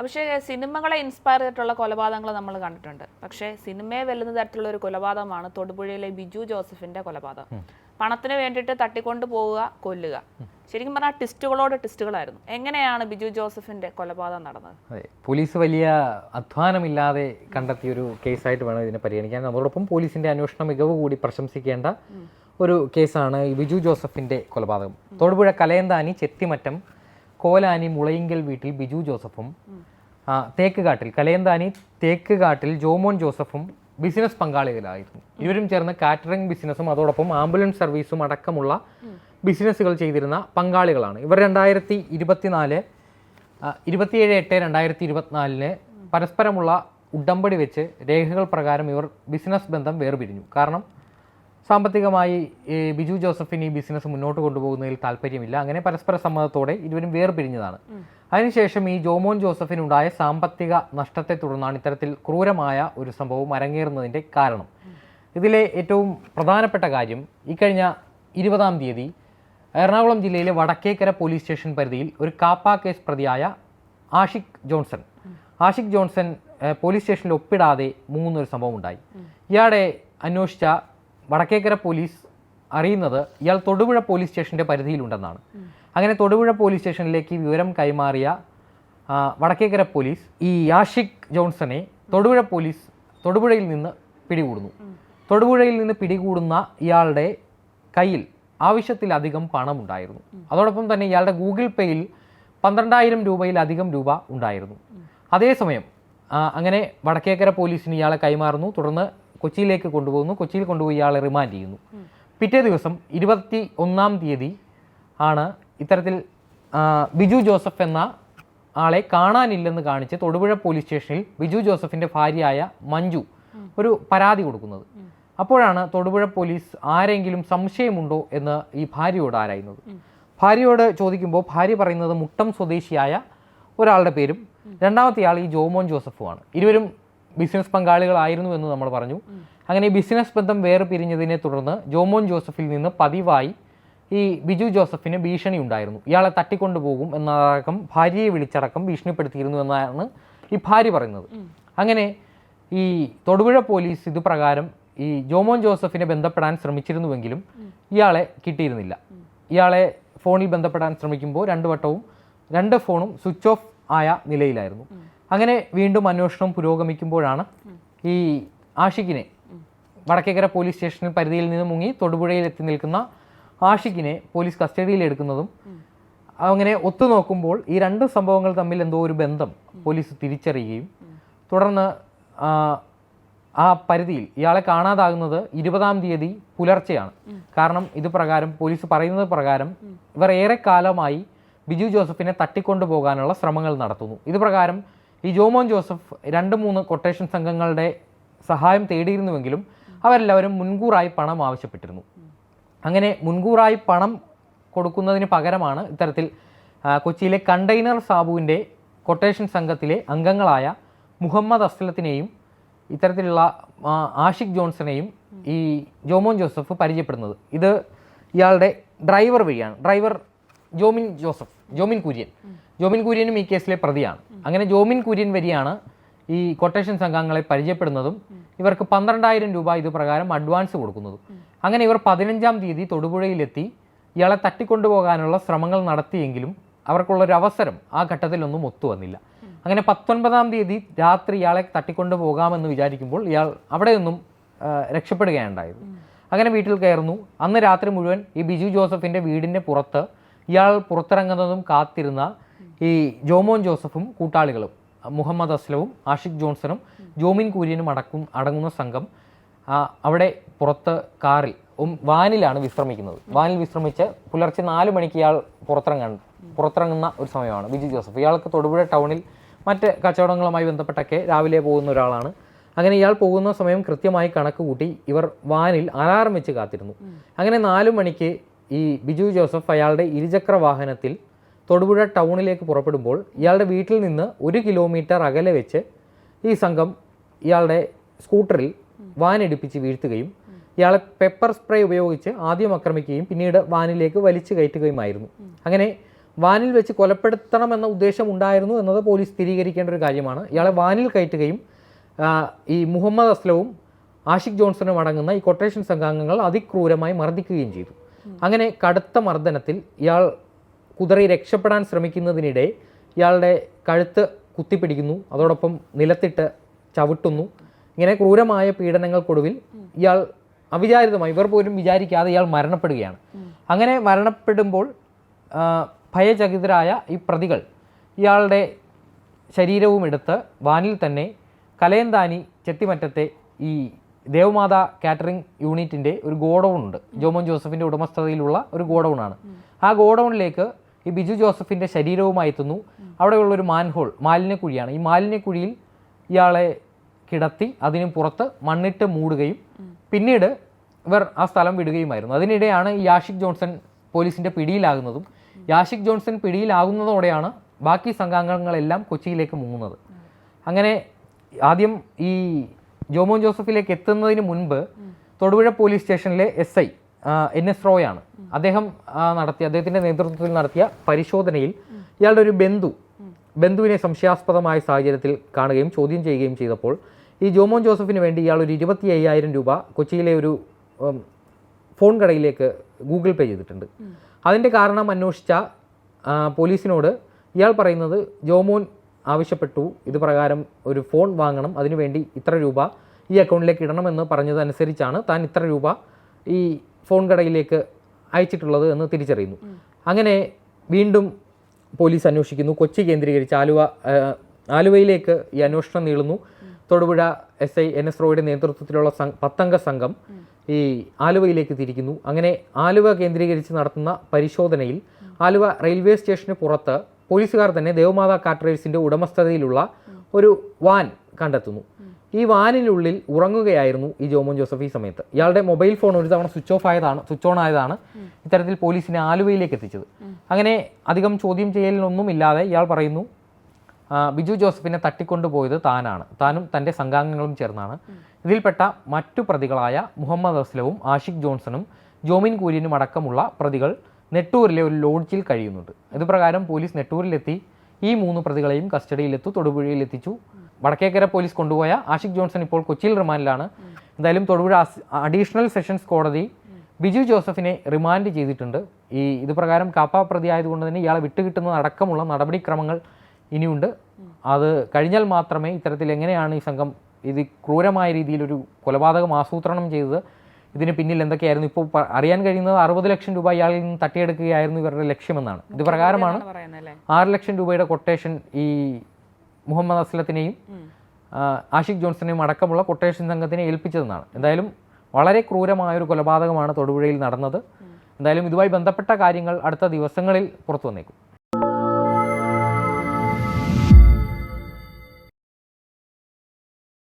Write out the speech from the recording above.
അഭിഷേക് സിനിമകളെ ഇൻസ്പയർ ചെയ്തിട്ടുള്ള കൊലപാതകങ്ങൾ നമ്മൾ കണ്ടിട്ടുണ്ട്. പക്ഷേ സിനിമയെ വെല്ലുന്ന തരത്തിലുള്ള ഒരു കൊലപാതകമാണ് തൊടുപുഴയിലെ ബിജു ജോസഫിന്റെ കൊലപാതകം. പണത്തിന് വേണ്ടിയിട്ട് തട്ടിക്കൊണ്ട് പോവുക കൊല്ലുക. ശരിക്കും പറഞ്ഞാൽ ടിസ്റ്റുകളോട് ടിസ്റ്റുകളായിരുന്നു എങ്ങനെയാണ് ബിജു ജോസഫിന്റെ കൊലപാതകം നടന്നത്? അതെ പോലീസ് വലിയ അധ്വാനമില്ലാതെ കണ്ടെത്തിയ ഒരു കേസായിട്ട് വേണം ഇതിനെ പരിഗണിക്കാൻ. അതോടൊപ്പം പോലീസിന്റെ അന്വേഷണ മികവ് കൂടി പ്രശംസിക്കേണ്ട ഒരു കേസാണ് ഈ ബിജു ജോസഫിന്റെ കൊലപാതകം. തൊടുപുഴ കലയന്താനി ചെത്തിമറ്റം കോലാനി മുളയിങ്കൽ വീട്ടിൽ ബിജു ജോസഫും ആ, തേക്കുകാട്ടിൽ കലയന്താനി തേക്കുകാട്ടിൽ ജോമോൻ ജോസഫും ബിസിനസ് പങ്കാളികളായിരുന്നു. ഇവരും ചേർന്ന് കാറ്ററിംഗ് ബിസിനസ്സും അതോടൊപ്പം ആംബുലൻസ് സർവീസും അടക്കമുള്ള ബിസിനസ്സുകൾ ചെയ്തിരുന്ന പങ്കാളികളാണ്. ഇവർ രണ്ടായിരത്തി ഇരുപത്തിനാല് ഇരുപത്തിയേഴ് എട്ട് രണ്ടായിരത്തി ഇരുപത്തിനാലിന് പരസ്പരമുള്ള ഉടമ്പടി വെച്ച് രേഖകൾ പ്രകാരം ഇവർ ബിസിനസ് ബന്ധം വേർപിരിഞ്ഞു. കാരണം സാമ്പത്തികമായി ബിജു ജോസഫിന് ഈ ബിസിനസ് മുന്നോട്ട് കൊണ്ടുപോകുന്നതിൽ താല്പര്യമില്ല. അങ്ങനെ പരസ്പര സമ്മതത്തോടെ ഇരുവരും വേർപിരിഞ്ഞതാണ്. അതിനുശേഷം ഈ ജോമോൻ ജോസഫിനുണ്ടായ സാമ്പത്തിക നഷ്ടത്തെ തുടർന്നാണ് ഇത്തരത്തിൽ ക്രൂരമായ ഒരു സംഭവം അരങ്ങേറുന്നതിന്റെ കാരണം. ഇതിലെ ഏറ്റവും പ്രധാനപ്പെട്ട കാര്യം ഇക്കഴിഞ്ഞ ഇരുപതാം തീയതി എറണാകുളം ജില്ലയിലെ വടക്കേക്കര പോലീസ് സ്റ്റേഷൻ പരിധിയിൽ ഒരു കാപ്പ കേസ് പ്രതിയായ Ashiq Johnson. Ashiq Johnson police സ്റ്റേഷനിൽ ഒപ്പിടാതെ മൂന്നൊരു സംഭവം ഉണ്ടായി ഇയാളെ അന്വേഷിച്ച വടക്കേക്കര പോലീസ് അറിയുന്നത് ഇയാൾ തൊടുപുഴ പോലീസ് സ്റ്റേഷന്റെ പരിധിയിലുണ്ടെന്നാണ്. അങ്ങനെ തൊടുപുഴ പോലീസ് സ്റ്റേഷനിലേക്ക് വിവരം കൈമാറിയ വടക്കേക്കര പോലീസ് ഈ യാഷിഖ് ജോൺസനെ തൊടുപുഴ പോലീസ് തൊടുപുഴയിൽ നിന്ന് പിടികൂടുന്നു. തൊടുപുഴയിൽ നിന്ന് പിടികൂടുന്ന ഇയാളുടെ കയ്യിൽ ആവശ്യത്തിലധികം പണമുണ്ടായിരുന്നു. അതോടൊപ്പം തന്നെ ഇയാളുടെ ഗൂഗിൾ പേയിൽ പന്ത്രണ്ടായിരം രൂപയിലധികം രൂപ ഉണ്ടായിരുന്നു. അതേസമയം അങ്ങനെ വടക്കേക്കര പോലീസിന് ഇയാളെ കൈമാറുന്നു. തുടർന്ന് കൊച്ചിയിലേക്ക് കൊണ്ടുപോകുന്നു. കൊച്ചിയിൽ കൊണ്ടുപോയി ഇയാളെ റിമാൻഡ് ചെയ്യുന്നു. പിറ്റേ ദിവസം ഇരുപത്തി ഒന്നാം തീയതി ആണ് ഇത്തരത്തിൽ ബിജു ജോസഫ് എന്ന ആളെ കാണാനില്ലെന്ന് കാണിച്ച് തൊടുപുഴ പോലീസ് സ്റ്റേഷനിൽ ബിജു ജോസഫിന്റെ ഭാര്യയായ മഞ്ജു ഒരു പരാതി കൊടുക്കുന്നത്. അപ്പോഴാണ് തൊടുപുഴ പോലീസ് ആരെങ്കിലും സംശയമുണ്ടോ എന്ന് ഈ ഭാര്യയോട് ആരായുന്നത്. ഭാര്യയോട് ചോദിക്കുമ്പോൾ ഭാര്യ പറയുന്നത് മുട്ടം സ്വദേശിയായ ഒരാളുടെ പേരും രണ്ടാമത്തെ ആൾ ഈ ജോമോൻ ജോസഫുമാണ്. ഇരുവരും ബിസിനസ് പങ്കാളികളായിരുന്നു എന്ന് നമ്മൾ പറഞ്ഞു. അങ്ങനെ ഈ ബിസിനസ് ബന്ധം വേറെ പിരിഞ്ഞതിനെ തുടർന്ന് ജോമോൻ ജോസഫിൽ നിന്ന് പതിവായി ഈ ബിജു ജോസഫിന് ഭീഷണി ഉണ്ടായിരുന്നു. ഇയാളെ തട്ടിക്കൊണ്ടുപോകും എന്നടക്കം ഭാര്യയെ വിളിച്ചടക്കം ഭീഷണിപ്പെടുത്തിയിരുന്നു എന്നാണ് ഈ ഭാര്യ പറയുന്നത്. അങ്ങനെ ഈ തൊടുപുഴ പോലീസ് ഇത് പ്രകാരം ഈ ജോമോൻ ജോസഫിനെ ബന്ധപ്പെടാൻ ശ്രമിച്ചിരുന്നുവെങ്കിലും ഇയാളെ കിട്ടിയിരുന്നില്ല. ഇയാളെ ഫോണിൽ ബന്ധപ്പെടാൻ ശ്രമിക്കുമ്പോൾ രണ്ടു വട്ടവും രണ്ട് ഫോണും സ്വിച്ച് ഓഫ് ആയ നിലയിലായിരുന്നു. അങ്ങനെ വീണ്ടും അന്വേഷണം പുരോഗമിക്കുമ്പോഴാണ് ഈ ആഷിഖിനെ വടക്കേക്കര പോലീസ് സ്റ്റേഷനിൽ പരിധിയിൽ നിന്ന് മുങ്ങി തൊടുപുഴയിൽ എത്തി നിൽക്കുന്ന ആഷിഖിനെ പോലീസ് കസ്റ്റഡിയിൽ എടുക്കുന്നതും അങ്ങനെ ഒത്തുനോക്കുമ്പോൾ ഈ രണ്ട് സംഭവങ്ങൾ തമ്മിൽ എന്തോ ഒരു ബന്ധം പോലീസ് തിരിച്ചറിയുകയും തുടർന്ന് ആ, പരിധിയിൽ ഇയാളെ കാണാതാകുന്നത് ഇരുപതാം തീയതി പുലർച്ചെയാണ്. കാരണം ഇത് പ്രകാരം പോലീസ് പറയുന്നത് പ്രകാരം ഇവർ ഏറെക്കാലമായി ബിജു ജോസഫിനെ തട്ടിക്കൊണ്ടുപോകാനുള്ള ശ്രമങ്ങൾ നടത്തുന്നു. ഇത് പ്രകാരം ഈ ജോമോൻ ജോസഫ് രണ്ട് മൂന്ന് കൊട്ടേഷൻ സംഘങ്ങളുടെ സഹായം തേടിയിരുന്നുവെങ്കിലും അവരെല്ലാവരും മുൻകൂറായി പണം ആവശ്യപ്പെട്ടിരുന്നു. അങ്ങനെ മുൻകൂറായി പണം കൊടുക്കുന്നതിന് പകരമാണ് ഇത്തരത്തിൽ കൊച്ചിയിലെ കണ്ടെയ്നർ സാബുവിന്റെ കൊട്ടേഷൻ സംഘത്തിലെ അംഗങ്ങളായ മുഹമ്മദ് അസ്ലത്തിനെയും ഇത്തരത്തിലുള്ള ആഷിഖ് ജോൺസണെയും ഈ ജോമോൻ ജോസഫ് പരിചയപ്പെടുന്നത്. ഇത് ഇയാളുടെ ഡ്രൈവർ വഴിയാണ്. Driver Jomin Joseph Jomin Kurian. ജോമിൻ കുര്യനും ഈ കേസിലെ പ്രതിയാണ്. അങ്ങനെ ജോമിൻ കുര്യൻ വരിയാണ് ഈ കൊട്ടേഷൻ സംഘങ്ങളെ പരിചയപ്പെടുന്നതും. ഇവർക്ക് പന്ത്രണ്ടായിരം രൂപ ഇത് പ്രകാരം അഡ്വാൻസ് കൊടുക്കുന്നതും. അങ്ങനെ ഇവർ പതിനഞ്ചാം തീയതി തൊടുപുഴയിലെത്തി. ഇയാളെ തട്ടിക്കൊണ്ടുപോകാനുള്ള ശ്രമങ്ങൾ നടത്തിയെങ്കിലും അവർക്കുള്ളൊരു അവസരം ആ ഘട്ടത്തിലൊന്നും ഒത്തുവന്നില്ല അങ്ങനെ പത്തൊൻപതാം തീയതി രാത്രി ഇയാളെ തട്ടിക്കൊണ്ടു പോകാമെന്ന് വിചാരിക്കുമ്പോൾ ഇയാൾ അവിടെയൊന്നും നിന്നും രക്ഷപ്പെടുകയുണ്ടായത് അങ്ങനെ വീട്ടിൽ കയറുന്നു. അന്ന് രാത്രി മുഴുവൻ ഈ ബിജു ജോസഫിന്റെ വീടിന്റെ പുറത്ത് ഇയാൾ പുറത്തിറങ്ങുന്നതും കാത്തിരുന്ന ഈ ജോമോൻ ജോസഫും കൂട്ടാളികളും മുഹമ്മദ് അസ്ലവും ആഷിഖ് ജോൺസണും ജോമിൻ കുര്യനും അടക്കും അടങ്ങുന്ന സംഘം ആ, അവിടെ പുറത്ത് കാറിൽ വാനിലാണ് വിശ്രമിക്കുന്നത്. വാനിൽ വിശ്രമിച്ച് പുലർച്ചെ നാല് മണിക്ക് ഇയാൾ പുറത്തിറങ്ങാൻ പുറത്തിറങ്ങുന്ന ഒരു സമയമാണ്. ബിജു ജോസഫ്. ഇയാൾക്ക് തൊടുപുഴ ടൗണിൽ മറ്റ് കച്ചവടങ്ങളുമായി ബന്ധപ്പെട്ടൊക്കെ രാവിലെ പോകുന്ന ഒരാളാണ്. അങ്ങനെ ഇയാൾ പോകുന്ന സമയം കൃത്യമായി കണക്ക് കൂട്ടി ഇവർ വാനിൽ അലാറം വെച്ച് കാത്തിരുന്നു. അങ്ങനെ നാലു മണിക്ക് ഈ ബിജു ജോസഫ് അയാളുടെ ഇരുചക്ര വാഹനത്തിൽ തൊടുപുഴ ടൗണിലേക്ക് പുറപ്പെടുമ്പോൾ ഇയാളുടെ വീട്ടിൽ നിന്ന് ഒരു കിലോമീറ്റർ അകലെ വെച്ച് ഈ സംഘം ഇയാളുടെ സ്കൂട്ടറിൽ വാനിടിപ്പിച്ച് വീഴ്ത്തുകയും ഇയാളെ പെപ്പർ സ്പ്രേ ഉപയോഗിച്ച് ആദ്യം ആക്രമിക്കുകയും പിന്നീട് വാനിലേക്ക് വലിച്ചു കയറ്റുകയുമായിരുന്നു. അങ്ങനെ വാനിൽ വെച്ച് കൊലപ്പെടുത്തണമെന്ന ഉദ്ദേശം ഉണ്ടായിരുന്നു എന്നത് പോലീസ് സ്ഥിരീകരിക്കേണ്ട ഒരു കാര്യമാണ്. ഇയാളെ വാനിൽ കയറ്റുകയും ഈ മുഹമ്മദ് അസ്ലവും ആഷിഖ് ജോൺസണും അടങ്ങുന്ന ഈ കൊട്ടേഷൻ സംഘാംഗങ്ങൾ അതിക്രൂരമായി മർദ്ദിക്കുകയും ചെയ്തു. അങ്ങനെ കടുത്ത മർദ്ദനത്തിൽ ഇയാൾ കുതറി രക്ഷപ്പെടാൻ ശ്രമിക്കുന്നതിനിടെ ഇയാളുടെ കഴുത്ത് കുത്തിപ്പിടിക്കുന്നു. അതോടൊപ്പം നിലത്തിട്ട് ചവിട്ടുന്നു. ഇങ്ങനെ ക്രൂരമായ പീഡനങ്ങൾക്കൊടുവിൽ ഇയാൾ അവിചാരിതമായി ഇവർ പോലും വിചാരിക്കാതെ ഇയാൾ മരണപ്പെടുകയാണ്. അങ്ങനെ മരണപ്പെടുമ്പോൾ ഭയചകിതരായ ഈ പ്രതികൾ ഇയാളുടെ ശരീരവും എടുത്ത് വാനിൽ തന്നെ കലയന്താനി ചെത്തിമറ്റത്തെ ഈ ദേവമാത കാറ്ററിംഗ് യൂണിറ്റിന്റെ ഒരു ഗോഡൗൺ ഉണ്ട്. ജോമോൻ ജോസഫിന്റെ ഉടമസ്ഥതയിലുള്ള ഒരു ഗോഡൗണാണ് ആ ഗോഡൗണിലേക്ക് ഈ ബിജു ജോസഫിന്റെ ശരീരവുമായി എത്തുന്നു. അവിടെയുള്ള ഒരു മാൻഹോൾ മാലിന്യക്കുഴിയാണ് ഈ മാലിന്യക്കുഴിയിൽ ഇയാളെ കിടത്തി അതിനു പുറത്ത് മണ്ണിട്ട് മൂടുകയും പിന്നീട് ഇവർ ആ സ്ഥലം വിടുകയുമായിരുന്നു. അതിനിടെയാണ് ഈ യാഷിക് ജോൺസൺ പോലീസിന്റെ പിടിയിലാകുന്നതും. യാഷിക് ജോൺസൺ പിടിയിലാകുന്നതോടെയാണ് ബാക്കി സംഘാംഗങ്ങളെല്ലാം കൊച്ചിയിലേക്ക് മുങ്ങുന്നത്. അങ്ങനെ ആദ്യം ഈ ജോമോൻ ജോസഫിലേക്ക് എത്തുന്നതിന് മുൻപ് തൊടുപുഴ പോലീസ് സ്റ്റേഷനിലെ എസ് ഐ എൻ എസ് റോയാണ്. അദ്ദേഹം നടത്തിയ അദ്ദേഹത്തിന്റെ നേതൃത്വത്തിൽ നടത്തിയ പരിശോധനയിൽ ഇയാളുടെ ഒരു ബന്ധു ബന്ധുവിനെ സംശയാസ്പദമായ സാഹചര്യത്തിൽ കാണുകയും ചോദ്യം ചെയ്യുകയും ചെയ്തപ്പോൾ ഈ ജോമോൻ ജോസഫിന് വേണ്ടി ഇയാൾ ഒരു ഇരുപത്തി അയ്യായിരം രൂപ കൊച്ചിയിലെ ഒരു ഫോൺ കടയിലേക്ക് ഗൂഗിൾ പേ ചെയ്തിട്ടുണ്ട്. അതിന്റെ കാരണം അന്വേഷിച്ച പോലീസിനോട് ഇയാൾ പറയുന്നത് ജോമോൻ ആവശ്യപ്പെട്ടു ഇത് പ്രകാരം ഒരു ഫോൺ വാങ്ങണം അതിനുവേണ്ടി ഇത്ര രൂപ ഈ അക്കൗണ്ടിലേക്ക് ഇടണമെന്ന് പറഞ്ഞതനുസരിച്ചാണ് താൻ ഇത്ര രൂപ ഈ ഫോൺ കടയിലേക്ക് അയച്ചിട്ടുള്ളത് എന്ന് തിരിച്ചറിയുന്നു. അങ്ങനെ വീണ്ടും പോലീസ് അന്വേഷിക്കുന്നു. കൊച്ചി കേന്ദ്രീകരിച്ച് ആലുവ ആലുവയിലേക്ക് ഈ അന്വേഷണം നീളുന്നു. Thodupuzha S I N S റോയുടെ നേതൃത്വത്തിലുള്ള പത്തംഗ സംഘം ഈ ആലുവയിലേക്ക് തിരിക്കുന്നു. അങ്ങനെ ആലുവ കേന്ദ്രീകരിച്ച് നടത്തുന്ന പരിശോധനയിൽ ആലുവ റെയിൽവേ സ്റ്റേഷന് പുറത്ത് പോലീസുകാർ തന്നെ ദേവമാതാ കാറ്ററേഴ്സിന്റെ ഉടമസ്ഥതയിലുള്ള ഒരു വാൻ കണ്ടെത്തുന്നു. ഈ വാനിനുള്ളിൽ ഉറങ്ങുകയായിരുന്നു ഈ ജോമോൻ ജോസഫ് ഈ സമയത്ത്. ഇയാളുടെ മൊബൈൽ ഫോൺ ഒരു തവണ സ്വിച്ച് ഓഫ് ആയതാണ് സ്വിച്ച് ഓൺ ആയതാണ് ഇത്തരത്തിൽ പോലീസിനെ ആലുവയിലേക്ക് എത്തിച്ചത്. അങ്ങനെ അധികം ചോദ്യം ചെയ്യലിനൊന്നും ഇല്ലാതെ ഇയാൾ പറയുന്നു ബിജു ജോസഫിനെ തട്ടിക്കൊണ്ടുപോയത് താനാണ്. താനും തന്റെ സംഘാംഗങ്ങളും ചേർന്നാണ്. ഇതിൽപ്പെട്ട മറ്റു പ്രതികളായ മുഹമ്മദ് അസ്ലവും ആഷിഖ് ജോൺസണും ജോമിൻ കൂര്യനും അടക്കമുള്ള പ്രതികൾ നെട്ടൂരിലെ ഒരു ലോഡ്ജിൽ കഴിയുന്നുണ്ട്. ഇതുപ്രകാരം പോലീസ് നെട്ടൂരിലെത്തി ഈ മൂന്ന് പ്രതികളെയും കസ്റ്റഡിയിലെത്തു തൊടുപുഴയിൽ എത്തിച്ചു വടക്കേക്കര പോലീസ് കൊണ്ടുപോയ ആഷിഖ് ജോൺസൺ ഇപ്പോൾ കൊച്ചിയിൽ റിമാൻഡിലാണ്. എന്തായാലും തൊടുപുഴ അഡീഷണൽ സെഷൻസ് കോടതി ബിജു ജോസഫിനെ റിമാൻഡ് ചെയ്തിട്ടുണ്ട്. ഈ ഇത് പ്രകാരം കാപ്പ പ്രതി ആയതുകൊണ്ട് തന്നെ ഇയാളെ വിട്ടുകിട്ടുന്നത് അടക്കമുള്ള നടപടിക്രമങ്ങൾ ഇനിയുണ്ട്. അത് കഴിഞ്ഞാൽ മാത്രമേ ഇത്തരത്തിൽ എങ്ങനെയാണ് ഈ സംഘം ഇത് ക്രൂരമായ രീതിയിലൊരു കൊലപാതകം ആസൂത്രണം ചെയ്തത്? ഇതിന് പിന്നിൽ എന്തൊക്കെയായിരുന്നു? ഇപ്പോൾ അറിയാൻ കഴിയുന്നത് അറുപത് ലക്ഷം രൂപ ഇയാളിൽ നിന്ന് തട്ടിയെടുക്കുകയായിരുന്നു ഇവരുടെ ലക്ഷ്യമെന്നാണ്. ഇത് പ്രകാരമാണ് ആറ് ലക്ഷം രൂപയുടെ കൊട്ടേഷൻ ഈ മുഹമ്മദ് അസ്ലത്തിനെയും ആഷിഖ് ജോൺസണെയും അടക്കമുള്ള കൊട്ടേഷൻ സംഘത്തിനെ ഏൽപ്പിച്ചതെന്നാണ്. എന്തായാലും വളരെ ക്രൂരമായ ഒരു കൊലപാതകമാണ് തൊടുപുഴയിൽ നടന്നത്. എന്തായാലും ഇതുമായി ബന്ധപ്പെട്ട കാര്യങ്ങൾ അടുത്ത ദിവസങ്ങളിൽ പുറത്തു വന്നേക്കും.